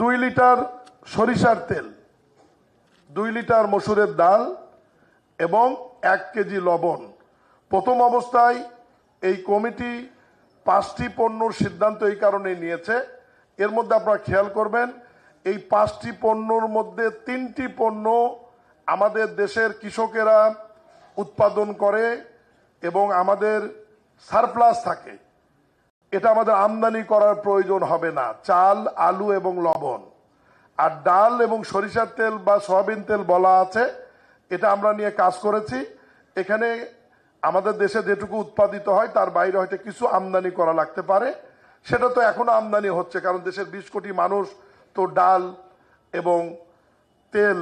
দুই লিটার সরিষার তেল, দুই লিটার মসুরের ডাল এবং এক কেজি লবণ। প্রথম অবস্থায় এই কমিটি পাঁচটি পণ্যর সিদ্ধান্ত এই কারণে নিয়েছে। এর মধ্যে আপনারা খেয়াল করবেন, এই পাঁচটি পণ্যর মধ্যে তিনটি পণ্য আমাদের দেশের কৃষকেরা উৎপাদন করে এবং আমাদের সারপ্লাস থাকে। এটা আমাদের আমদানি করার প্রয়োজন হবে না। চাল, আলু এবং লবণ। আর ডাল এবং সরিষার তেল বা সয়াবিন তেল বলা আছে, এটা আমরা নিয়ে কাজ করেছি। এখানে আমাদের দেশে যেটুকু উৎপাদিত হয়, তার বাইরে হয়তো কিছু আমদানি করা লাগতে পারে। সেটা তো এখনও আমদানি হচ্ছে, কারণ দেশের বিশ কোটি মানুষ তো ডাল এবং তেল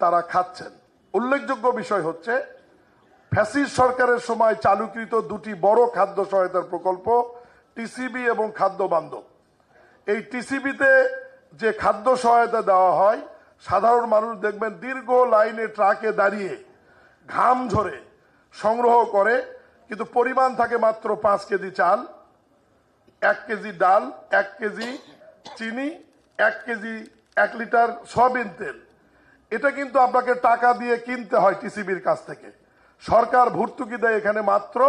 তারা খাচ্ছেন। উল্লেখযোগ্য বিষয় হচ্ছে ফ্যাসিস সরকারের সময় চালুকৃত দুটি বড় খাদ্য সহায়তার প্রকল্প টিসিবি এবং খাদ্য বান্ধব। এই টিসিবিতে যে খাদ্য সহায়তা দেওয়া হয়, সাধারণ মানুষ দেখবেন দীর্ঘ লাইনে ট্রাকে দাঁড়িয়ে ঘাম ঝরে সংগ্রহ করে, কিন্তু পরিমাণ থাকে মাত্র পাঁচ কেজি চাল, এক কেজি ডাল, এক কেজি চিনি, এক কেজি এক লিটার সয়াবিন তেল। এটা কিন্তু আপনাকে টাকা দিয়ে কিনতে হয় টিসিবির কাছ থেকে। সরকার ভর্তুকি দেয় এখানে মাত্র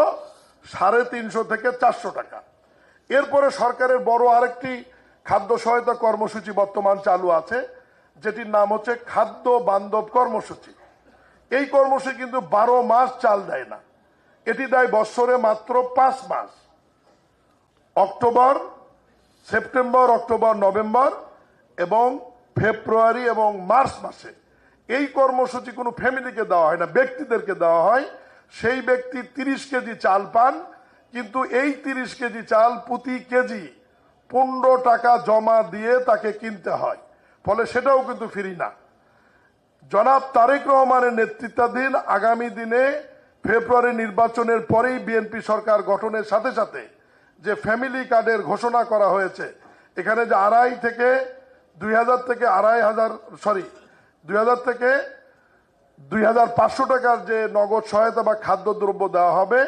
সাড়ে তিনশো থেকে চারশো টাকা। এরপরে সরকারের বড় আরেকটি খাদ্য সহায়তা কর্মসূচি বর্তমান চালু আছে, যেটির নাম হচ্ছে খাদ্য বান্ধব কর্মসূচি। এই কর্মসূচি কিন্তু বারো মাস চাল দেয় না। এটি দেয় বৎসরে মাত্র পাঁচ মাস। অক্টোবর, সেপ্টেম্বর, অক্টোবর, নভেম্বর এবং ফেব্রুয়ারি এবং মার্চ মাসে এই কর্মসূচি কোনো ফ্যামিলিকে দেওয়া হয় না, ব্যক্তিদেরকে দেওয়া হয়। সেই ব্যক্তি তিরিশ কেজি চাল পান কিন্তু এই তিরিশ কেজি চাল প্রতি কেজি পনেরো টাকা জমা দিয়ে তাকে কিনতে হয়। ফলে সেটাও কিন্তু ফ্রি না। জনাব তারেক রহমানের নেতৃত্বাধীন আগামী দিনে ফেব্রুয়ারি নির্বাচনের পরেই বিএনপি সরকার গঠনের সাথে সাথে যে ফ্যামিলি কার্ডের ঘোষণা করা হয়েছে, এখানে যে আড়াই থেকে দুই হাজার থেকে আড়াই হাজার, সরি, দুই হাজার থেকে দুই হাজার পাঁচশো টাকার যে নগদ সহায়তা বা খাদ্যদ্রব্য দেওয়া হবে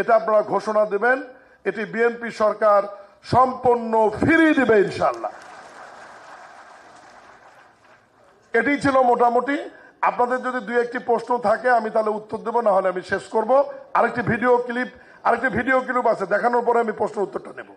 এটা আপনারা ঘোষণা দেবেন, এটি বিএনপি সরকার সম্পূর্ণ ফিরিয়ে দিবে ইনশাল্লাহ এটি ছিল মোটামুটি। আপনাদের যদি দুই একটি প্রশ্ন থাকে, আমি তাহলে উত্তর দেবো না হলে আমি শেষ করব। আরেকটি ভিডিও ক্লিপ, আরেকটি ভিডিও ক্লিপ আছে, দেখানোর পরে আমি প্রশ্ন উত্তরটা নেব।